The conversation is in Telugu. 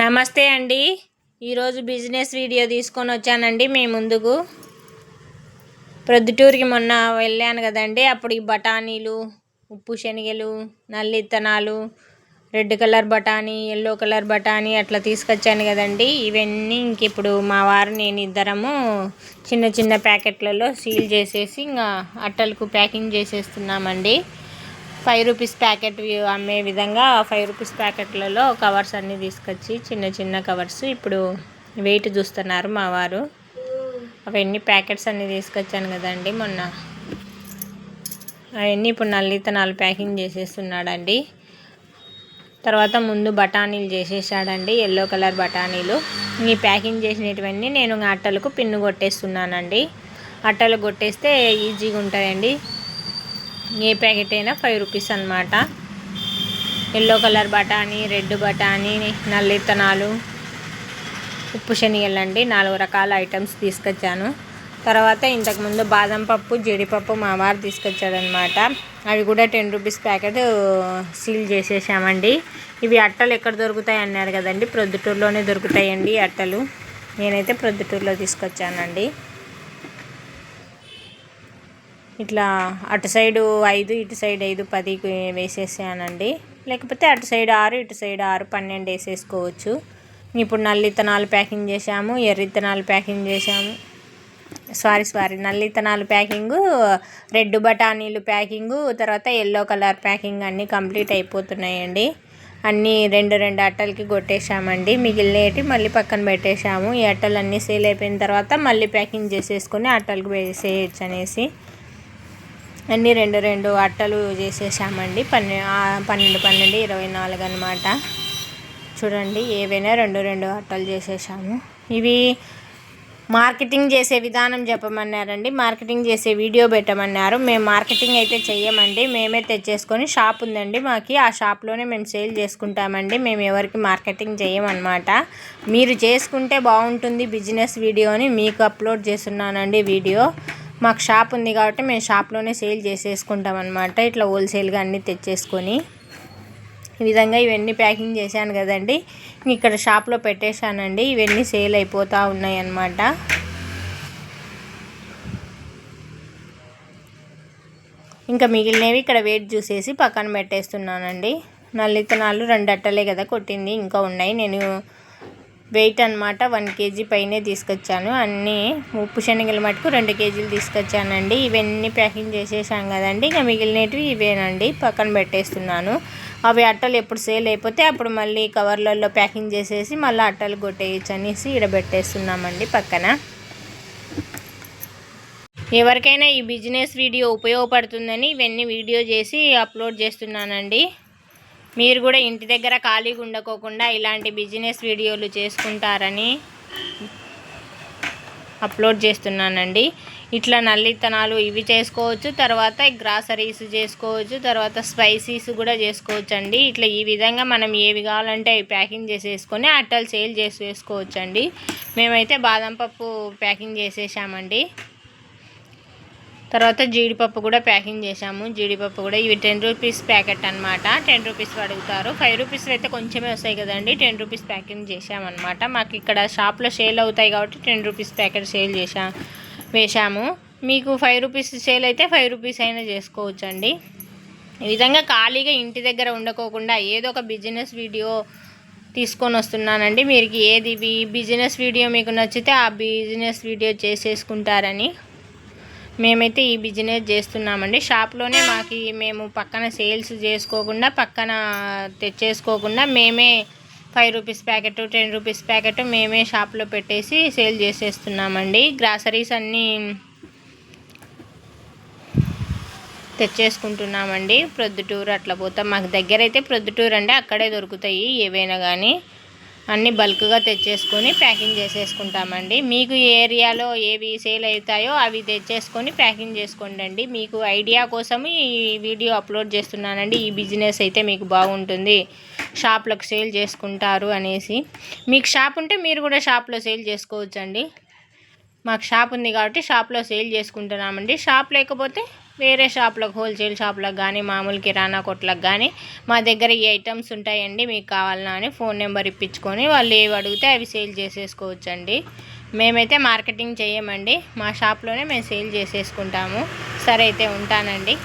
నమస్తే అండి. ఈరోజు బిజినెస్ వీడియో తీసుకొని వచ్చానండి మీ ముందుకు. ప్రొద్దుటూరుకి మొన్న వెళ్ళాను కదండి. అప్పుడు ఈ బఠానీలు ఉప్పు శనగలు నల్లి ఇత్తనాలు రెడ్ కలర్ బఠానీ ఎల్లో కలర్ బఠానీ అట్లా తీసుకొచ్చాను కదండి. ఇవన్నీ ఇంక ఇప్పుడు మా వారు నేను ఇద్దరము చిన్న చిన్న ప్యాకెట్లలో సీల్ చేసేసి ఇంకా అట్టలకు ప్యాకింగ్ చేసేస్తున్నామండి. ఫైవ్ రూపీస్ ప్యాకెట్ అమ్మే విధంగా ఫైవ్ రూపీస్ ప్యాకెట్లలో కవర్స్ అన్నీ తీసుకొచ్చి చిన్న చిన్న కవర్స్. ఇప్పుడు వెయిట్ చూస్తున్నారు మా వారు. అవన్నీ ప్యాకెట్స్ అన్నీ తీసుకొచ్చాను కదండి మొన్న. అవన్నీ ఇప్పుడు నల్లితనాలు ప్యాకింగ్ చేసేస్తున్నాడండి. తర్వాత ముందు బఠానీలు చేసేసాడండి ఎల్లో కలర్ బఠానీలు. ఈ ప్యాకింగ్ చేసినటువన్నీ నేను అట్టలకు పిన్ను కొట్టేస్తున్నానండి. అట్టలు కొట్టేస్తే ఈజీగా ఉంటాయండి ఏ ప్యాకెట్ అయినా ఫైవ్ రూపీస్ అనమాట ఎల్లో కలర్ బఠానీ రెడ్ బఠానీ నల్లిత్తనాలు ఉప్పు శనగలండి నాలుగు రకాల ఐటమ్స్ తీసుకొచ్చాను. తర్వాత ఇంతకుముందు బాదం పప్పు జీడిపప్పు మా వారు తీసుకొచ్చాడనమాట అవి కూడా టెన్ రూపీస్ ప్యాకెట్ సీల్ చేసేసామండి. ఇవి అట్టలు ఎక్కడ దొరుకుతాయి అన్నారు కదండి. ప్రొద్దుటూరులోనే దొరుకుతాయండి అట్టలు. నేనైతే ప్రొద్దుటూరులో తీసుకొచ్చానండి. ఇట్లా అటు సైడు ఐదు ఇటు సైడ్ ఐదు పది వేసేసానండి. లేకపోతే అటు సైడ్ ఆరు ఇటు సైడ్ ఆరు పన్నెండు వేసేసుకోవచ్చు. ఇప్పుడు నల్లిత్తనాలు ప్యాకింగ్ చేసాము ఎర్రిత్తనాలు ప్యాకింగ్ చేసాము సారీ సారీ నల్లితనాలు ప్యాకింగు రెడ్ బఠానీలు ప్యాకింగు తర్వాత ఎల్లో కలర్ ప్యాకింగ్ అన్నీ కంప్లీట్ అయిపోతున్నాయండి. అన్నీ రెండు రెండు అట్టలకి కొట్టేశామండి. మిగిలినవి మళ్ళీ పక్కన పెట్టేశాము. ఈ అట్టలు అన్నీ సేల్ అయిపోయిన తర్వాత మళ్ళీ ప్యాకింగ్ చేసేసుకొని అట్టలకు వేసేయచ్చు అనేసి. అన్నీ రెండు రెండు అట్టలు చేసేసామండి. పన్నె పన్నెండు పన్నెండు ఇరవై నాలుగు అనమాట చూడండి ఏవైనా రెండు రెండు అట్టలు చేసేసాము. ఇవి మార్కెటింగ్ చేసే విధానం చెప్పమన్నారండి. మార్కెటింగ్ చేసే వీడియో పెట్టమన్నారు. మేము మార్కెటింగ్ అయితే చెయ్యమండి. మేమే తెచ్చేసుకొని షాప్ ఉందండి మాకు. ఆ షాప్లోనే మేము సేల్ చేసుకుంటామండి. మేము ఎవరికి మార్కెటింగ్ చేయమన్నమాట మీరు చేసుకుంటే బాగుంటుంది బిజినెస్ వీడియోని. మీకు అప్లోడ్ చేస్తున్నానండి వీడియో. మాకు షాప్ ఉంది కాబట్టి మేము షాప్లోనే సేల్ చేసేసుకుంటాం అనమాట ఇట్లా హోల్సేల్గా అన్నీ తెచ్చేసుకొని. ఈ విధంగా ఇవన్నీ ప్యాకింగ్ చేశాను కదండి. ఇక్కడ షాప్లో పెట్టేశానండి. ఇవన్నీ సేల్ అయిపోతూ ఉన్నాయి అన్నమాట ఇంకా మిగిలినవి ఇక్కడ వెయిట్ చూసేసి పక్కన పెట్టేస్తున్నానండి. నల్లితనాలు రెండు అట్టలే కదా కొట్టింది. ఇంకా ఉన్నాయి. నేను వెయిట్ అనమాట వన్ కేజీ పైనే తీసుకొచ్చాను. అన్నీ ఉప్పు శనగలు మటుకు రెండు కేజీలు తీసుకొచ్చానండి. ఇవన్నీ ప్యాకింగ్ చేసేసాం కదండి. ఇక మిగిలినవి ఇవేనండి. పక్కన పెట్టేస్తున్నాను. అవి అట్టలు ఎప్పుడు సేల్ అయిపోతే అప్పుడు మళ్ళీ కవర్లలో ప్యాకింగ్ చేసేసి మళ్ళీ అట్టలు కొట్టేయచ్చు అనేసి ఇక్కడ పెట్టేస్తున్నామండి పక్కన. ఎవరికైనా ఈ బిజినెస్ వీడియో ఉపయోగపడుతుందని ఇవన్నీ వీడియో చేసి అప్లోడ్ చేస్తున్నానండి. మీరు కూడా ఇంటి దగ్గర ఖాళీగా ఉండకోకుండా ఇలాంటి బిజినెస్ వీడియోలు చేసుకుంటారని అప్లోడ్ చేస్తున్నానండి. ఇట్లా నల్లిత్తనాలు ఇవి చేసుకోవచ్చు తర్వాత గ్రాసరీస్ చేసుకోవచ్చు తర్వాత స్పైసీస్ కూడా చేసుకోవచ్చు అండి ఇట్లా ఈ విధంగా మనం ఏవి కావాలంటే అవి ప్యాకింగ్ చేసేసుకొని అట్టలు సేల్ చేసి వేసుకోవచ్చు అండి మేమైతే బాదం పప్పు ప్యాకింగ్ చేసేసామండి. తర్వాత జీడిపప్పు కూడా ప్యాకింగ్ చేసాము జీడిపప్పు కూడా ఇవి టెన్ రూపీస్ ప్యాకెట్ అనమాట టెన్ రూపీస్ అడుగుతారు. ఫైవ్ రూపీస్ అయితే కొంచెమే వస్తాయి కదండి. టెన్ రూపీస్ ప్యాకింగ్ చేశామన్నమాట. మాకు ఇక్కడ షాప్లో సేల్ అవుతాయి కాబట్టి టెన్ రూపీస్ ప్యాకెట్ సేల్ చేసా వేశాము. మీకు ఫైవ్ రూపీస్ సేల్ అయితే ఫైవ్ రూపీస్ అయినా చేసుకోవచ్చండి. ఈ విధంగా ఖాళీగా ఇంటి దగ్గర ఉండకోకుండా ఏదో ఒక బిజినెస్ వీడియో తీసుకొని వస్తున్నానండి. మీరు ఏది బిజినెస్ వీడియో మీకు నచ్చితే ఆ బిజినెస్ వీడియో చేసేసుకుంటారని. మేమైతే ఈ బిజినెస్ చేస్తున్నామండి. షాప్లోనే మాకు మేము పక్కన సేల్స్ చేసుకోకుండా పక్కన తెచ్చేసుకోకుండా మేమే five rupees packet ten rupees packet మేమే షాప్లో పెట్టేసి సేల్ చేసేస్తున్నామండి. గ్రాసరీస్ అన్నీ తెచ్చేసుకుంటున్నామండి. ప్రొద్దుటూరు అట్లా పోతాం. మాకు దగ్గర అయితే ప్రొద్దుటూరు అండి అక్కడే దొరుకుతాయి ఏవైనా కానీ అన్నీ బల్క్గా తెచ్చేసుకొని ప్యాకింగ్ చేసేసుకుంటామండి. మీకు ఏరియాలో ఏవి సేల్ అవుతాయో అవి తెచ్చేసుకొని ప్యాకింగ్ చేసుకోండి మీకు ఐడియా కోసం ఈ వీడియో అప్లోడ్ చేస్తున్నానండి. ఈ బిజినెస్ అయితే మీకు బాగుంటుంది. షాప్లకు సేల్ చేసుకుంటారు అనేసి. మీకు షాప్ ఉంటే మీరు కూడా షాప్లో సేల్ చేసుకోవచ్చండి. మాకు షాప్ ఉంది కాబట్టి షాప్లో సేల్ చేసుకుంటున్నామండి. షాప్ లేకపోతే వేరే షాప్లకు హోల్సేల్ షాప్లకు కానీ మామూలు కిరాణా కొట్లకు కానీ మా దగ్గర ఈ ఐటమ్స్ ఉంటాయండి. మీకు కావాలన్నా అని ఫోన్ నెంబర్ ఇప్పించుకొని వాళ్ళు ఏవి అడిగితే అవి సేల్ చేసేసుకోవచ్చండి. మేమైతే మార్కెటింగ్ చేయమండి మా షాప్లోనే మేము సేల్ చేసేసుకుంటాము. సరే అయితే ఉంటానండి.